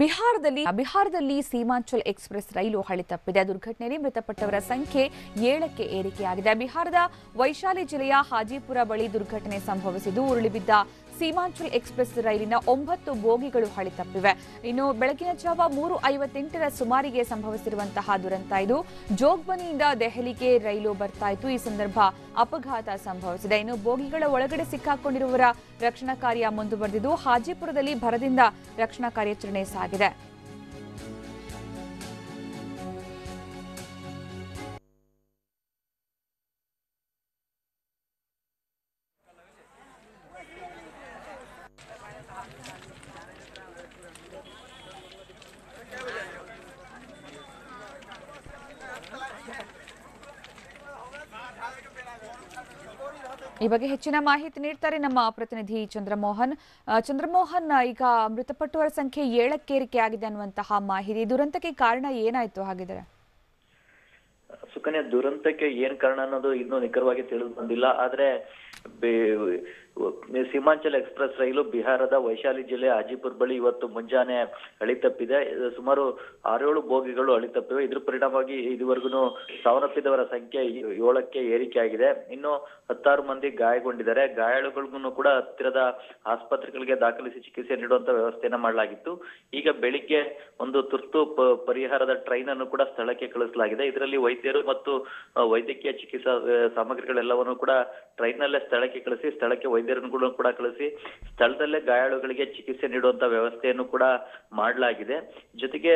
ಬಿಹಾರದಲ್ಲಿ ಬಿಹಾರದಲ್ಲಿ ಸೀಮಾಂಚಲ್ ಎಕ್ಸ್ಪ್ರೆಸ್ ರೈಲು ಹಳಿ ತಪ್ಪಿದೆ. ದುರ್ಘಟನೆಯಲ್ಲಿ ಮೃತಪಟ್ಟವರ ಸಂಖ್ಯೆ ಏಳಕ್ಕೆ ಏರಿಕೆಯಾಗಿದೆ. ಬಿಹಾರದ ವೈಶಾಲಿ ಜಿಲ್ಲೆಯ ಹಾಜಿಪುರ ಬಳಿ ದುರ್ಘಟನೆ ಸಂಭವಿಸಿದ್ದು, ಉರುಳಿಬಿದ್ದ ಸೀಮಾಂಚಲ್ ಎಕ್ಸ್ಪ್ರೆಸ್ ರೈಲಿನ ಒಂಬತ್ತು ಬೋಗಿಗಳು ಹಳಿ ತಪ್ಪಿವೆ. ಇನ್ನು ಬೆಳಗಿನ ಜಾವ ಮೂರು ಐವತ್ತೆಂಟರ ಸುಮಾರಿಗೆ ಸಂಭವಿಸಿರುವಂತಹ ದುರಂತ ಇದು. ಜೋಗ್ಬನಿಯಿಂದ ದೆಹಲಿಗೆ ರೈಲು ಬರ್ತಾ ಇತ್ತು. ಈ ಸಂದರ್ಭ ಅಪಘಾತ ಸಂಭವಿಸಿದೆ. ಇನ್ನು ಬೋಗಿಗಳ ಒಳಗಡೆ ಸಿಕ್ಕಾಕೊಂಡಿರುವವರ ರಕ್ಷಣಾ ಕಾರ್ಯ ಮುಂದುವರೆದಿದ್ದು, ಹಾಜಿಪುರದಲ್ಲಿ ಭರದಿಂದ ರಕ್ಷಣಾ ಕಾರ್ಯಾಚರಣೆ ಸಾಗಿದೆ ಈ ಬಗ್ಗೆ ಹೆಚ್ಚಿನ ಮಾಹಿತಿ ನೀಡ್ತಾರೆ ನಮ್ಮ ಪ್ರತಿನಿಧಿ ಚಂದ್ರಮೋಹನ್. ಚಂದ್ರಮೋಹನ್, ಈಗ ಮೃತಪಟ್ಟವರ ಸಂಖ್ಯೆ ಏಳಕ್ಕೇರಿಕೆ ಆಗಿದೆ ಅನ್ನುವಂತಹ ಮಾಹಿತಿ. ದುರಂತಕ್ಕೆ ಕಾರಣ ಏನಾಯ್ತು? ಹಾಗಿದ್ರೆ ಸುಕನ್ಯಾ, ದುರಂತಕ್ಕೆ ಏನ್ ಕಾರಣ ಅನ್ನೋದು ಇನ್ನೂ ನಿಖರವಾಗಿ ತಿಳಿದು ಬಂದಿಲ್ಲ. ಆದ್ರೆ ಸೀಮಾಂಚಲ್ ಎಕ್ಸ್ಪ್ರೆಸ್ ರೈಲು ಬಿಹಾರದ ವೈಶಾಲಿ ಜಿಲ್ಲೆ ಹಾಜಿಪುರ್ ಬಳಿ ಇವತ್ತು ಮುಂಜಾನೆ ಅಳಿ ತಪ್ಪಿದೆ ಸುಮಾರು ಆರೇಳು ಬೋಗಿಗಳು ಅಳಿ ತಪ್ಪಿವೆ ಇದ್ರ ಪರಿಣಾಮವಾಗಿ ಇದುವರೆಗೂ ಸಾವನ್ನಪ್ಪಿದವರ ಸಂಖ್ಯೆ ಏಳಕ್ಕೆ ಏರಿಕೆ ಆಗಿದೆ ಇನ್ನು ಹತ್ತಾರು ಮಂದಿ ಗಾಯಗೊಂಡಿದ್ದಾರೆ. ಗಾಯಾಳುಗಳಿಗೂ ಕೂಡ ಹತ್ತಿರದ ಆಸ್ಪತ್ರೆಗಳಿಗೆ ದಾಖಲಿಸಿ ಚಿಕಿತ್ಸೆ ನೀಡುವಂತ ವ್ಯವಸ್ಥೆಯನ್ನು ಮಾಡಲಾಗಿತ್ತು. ಈಗ ಬೆಳಿಗ್ಗೆ ಒಂದು ತುರ್ತು ಪರಿಹಾರದ ಟ್ರೈನ್ ಅನ್ನು ಕೂಡ ಸ್ಥಳಕ್ಕೆ ಕಳಿಸಲಾಗಿದೆ. ಇದರಲ್ಲಿ ವೈದ್ಯರು ಮತ್ತು ವೈದ್ಯಕೀಯ ಚಿಕಿತ್ಸಾ ಸಾಮಗ್ರಿಗಳೆಲ್ಲವನ್ನು ಕೂಡ ಟ್ರೈನ್ ನಲ್ಲೇ ಸ್ಥಳಕ್ಕೆ ಕಳಿಸಿ ಸ್ಥಳಕ್ಕೆ ವೈದ್ಯರನ್ನು ಕೂಡ ಕಳಿಸಿ ಸ್ಥಳದಲ್ಲೇ ಗಾಯಾಳುಗಳಿಗೆ ಚಿಕಿತ್ಸೆ ನೀಡುವಂತ ವ್ಯವಸ್ಥೆಯನ್ನು ಕೂಡ ಮಾಡಲಾಗಿದೆ. ಜೊತೆಗೆ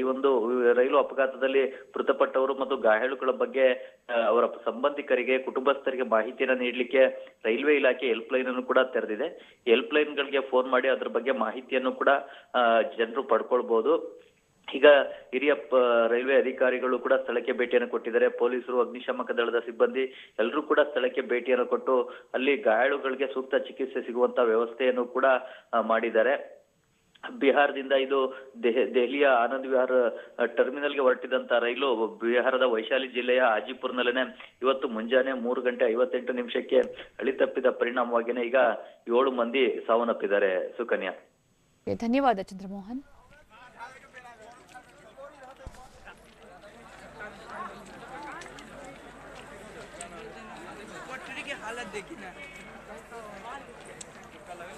ಈ ಒಂದು ರೈಲು ಅಪಘಾತದಲ್ಲಿ ಮೃತಪಟ್ಟವರು ಮತ್ತು ಗಾಯಾಳುಗಳ ಬಗ್ಗೆ ಅವರ ಸಂಬಂಧಿಕರಿಗೆ, ಕುಟುಂಬಸ್ಥರಿಗೆ ಮಾಹಿತಿಯನ್ನು ನೀಡಲಿಕ್ಕೆ ರೈಲ್ವೆ ಇಲಾಖೆ ಹೆಲ್ಪ್ ಲೈನ್ ಅನ್ನು ಕೂಡ ತೆರೆದಿದೆ. ಹೆಲ್ಪ್ ಲೈನ್ ಗಳಿಗೆ ಫೋನ್ ಮಾಡಿ ಅದ್ರ ಬಗ್ಗೆ ಮಾಹಿತಿಯನ್ನು ಕೂಡ ಜನರು ಪಡ್ಕೊಳ್ಬಹುದು ಈಗ ಹಿರಿಯ ರೈಲ್ವೆ ಅಧಿಕಾರಿಗಳು ಕೂಡ ಸ್ಥಳಕ್ಕೆ ಭೇಟಿಯನ್ನು ಕೊಟ್ಟಿದ್ದಾರೆ. ಪೊಲೀಸರು, ಅಗ್ನಿಶಾಮಕ ದಳದ ಸಿಬ್ಬಂದಿ ಎಲ್ಲರೂ ಕೂಡ ಸ್ಥಳಕ್ಕೆ ಭೇಟಿಯನ್ನು ಕೊಟ್ಟು ಅಲ್ಲಿ ಗಾಯಾಳುಗಳಿಗೆ ಸೂಕ್ತ ಚಿಕಿತ್ಸೆ ಸಿಗುವಂತ ವ್ಯವಸ್ಥೆಯನ್ನು ಕೂಡ ಮಾಡಿದ್ದಾರೆ. ಬಿಹಾರದಿಂದ ಇದು ದೆಹ- ದೆಹಲಿಯ ಆನಂದ್ ವಿಹಾರ್ ಟರ್ಮಿನಲ್ ಟರ್ಮಿನಲ್ಗೆ ಹೊರಟಿದಂತ ರೈಲು ಬಿಹಾರದ ವೈಶಾಲಿ ಜಿಲ್ಲೆಯ ಹಾಜಿಪುರ್ನಲ್ಲೇನೆ ಇವತ್ತು ಮುಂಜಾನೆ ಮೂರು ಗಂಟೆ ಐವತ್ತೆಂಟು ನಿಮಿಷಕ್ಕೆ ಅಳಿತಪ್ಪಿದ ಪರಿಣಾಮವಾಗಿನೇ ಈಗ ಏಳು ಮಂದಿ ಸಾವನ್ನಪ್ಪಿದ್ದಾರೆ. ಸುಕನ್ಯಾ. ಧನ್ಯವಾದ ಚಂದ್ರಮೋಹನ್. কালার দেখি না। কালার